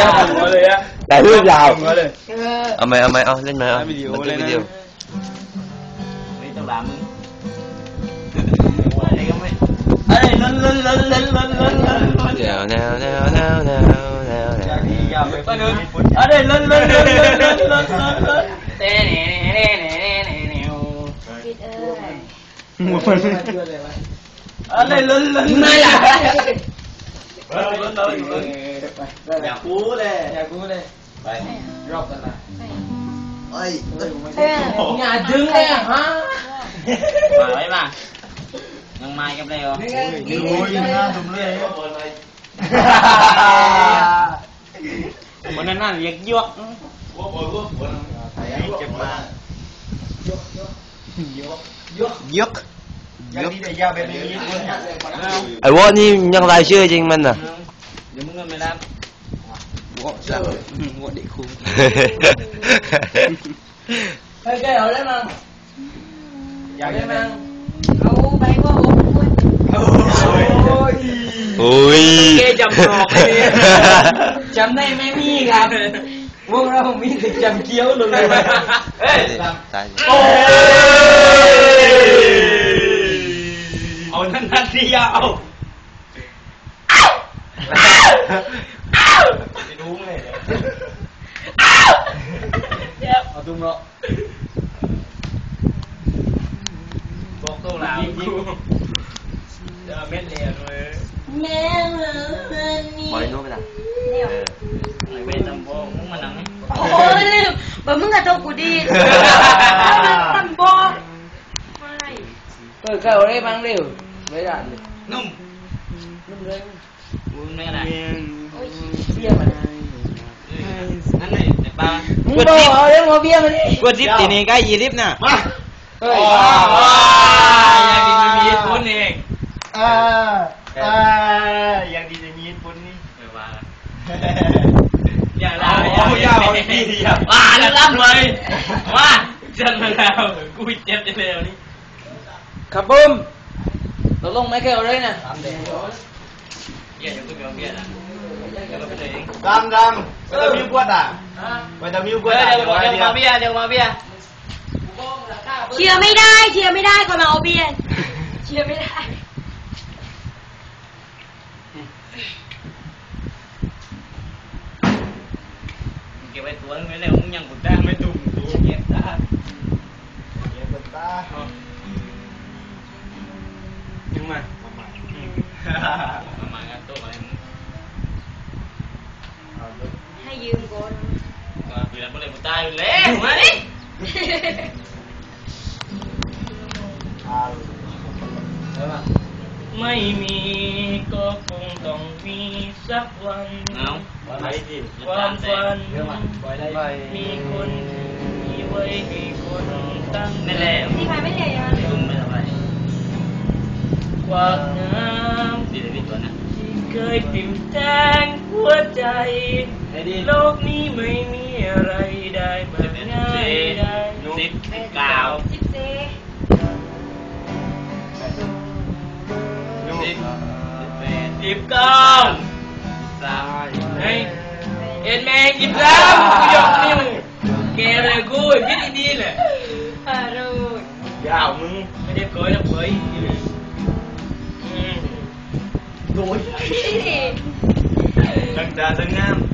ยาวหัวเลยอะแต่เรูปยาวเลยเอาไหมเอาไหมเอาเล่นไหมเอาม่ดีโอเล่นวิดีโอไม่ต้องล้างมึงอะไรก็ไม่เอ้ยล้นล้นล้นล้นล้นล้นล้นเดี๋ยวแนวแนวแนวแนวแนวแนวยาวไปปะนู้นอะไรล้นล้นล้นล้นล้นล้นล้นเต้เน่เน่เน่เน่เน่เน่ปิดเอ้ยมัวไปเลยอะไรล้นล้นไม่นยาก อยากรู้เลยอยากรู้เลยไปรอบกันละเอ้ยอย่าดึงเลยอะฮะมาไว้มายังมากันเลยเหรอดูยิงหน้าผมเลยวันนั้นน่ะเรียกยวกเจ็บมากยก อยากดีแต่ยาวแบบนี้ญี่ปุ่นไอ้วอนี่ยังรายชื่อจริงมันน่ะ mày làm ngọn ra ừ. ừ, ngọn địa khung Thôi cái đó đấy mà Dạ đấy mà Ấu bay quá ổn Ôi. Ôi. Cái chầm ngọt kìa. Chầm này mẹ mi gặp. Vô ra không biết thì chầm chiếu luôn rồi. mà. Ê. Tại Ôi. Ôi. Nó nó đi ra ông ไม่รู้ไงเนี่ยเอาตุ้มเนาะบอกตัวหลาวยิงเออเม็ดเลยลยแม่เหรอนนี่บอยนู้นไปละเออไปตำบงมึงมานังไหมโอ้ยลืมแบบมึงก็ต้องกูดีแล้วมันตบงไม่เออเก่าได้บ้างเร็วไม่ได้นุ่มนุ่มเลย นี่แหละนั่นไหนเดี๋ยวป้ากดดิบเอาเรื่องโมเบียมาดิกดดิบตีนี่ใกล้ยี่ดิบน่ะมาเฮ้ยว้าวยังดีจะมีญี่ปุ่นเองออเออยังดีจะมีญี่ปุ่นนี่เดี๋ยวมาอย่าลาอย่าอย่าอย่าว่าแล้วรับเลยว่าจันมาแล้วกูเจ็บจะเล้วนี่ครับบุ้มเราลงไหมแค่อะไรนะ มิวกวดเดี๋อะยวเดี๋ยวมาเบี้ยเดี๋ยวมาเบี้ยเชียร์ไม่ได้ เชียร์ไม่ได้ก่อนมาเอาเบียร์เชียร์ไม่ได้เก็บไว้ตัวนึงไว้แล้วมึงยังบุดได้ไม่ตุ่มตัวเก็บได้เดี๋ยวเปิดตายังไง ประมาณนั้นตัวอะไรมึง ให้ยืมก่อน มา เปลี่ยนไปเลยบุดได้อยู่แล้วมาดิไม่มีก็คงต้องมีสักวันเอาไปดิความฝันมีคนมีไว้ให้คนตั้งนั่นแหละที่ใครไม่เรียนยังตุ้มไม่ทำไรควักน้ำดีเลยพี่ตัวนะที่เคยปิ่มแทงหัวใจโลกนี้ไม่มี rây đây mà ngay đây tiếp cao tiếp con đây em mang dịp lắm tôi dọc đi kè là vui biết đi đi là à rồi gạo mừng mấy đêm cưới đám cưới đuổi đằng ra đằng nam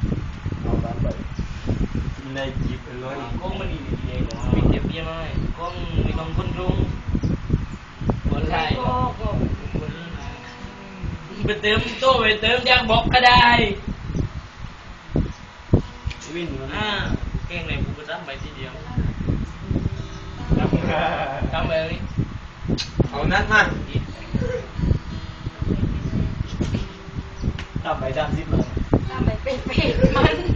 ได้จีบเลยก้มันอีกเองวิ่เจ็บเยอะมากก้องมีน้องคนรุ้งคนไหก็ก็ไปเติมตู้ไปเติมยางบอกก็ได้วินงอ่าเก่งเลยผมก็ทำไปทีเดียวทำทำไปเลยเอานัดมาทำไปด้านซิบเลยทำไปเป็นเป็นมัน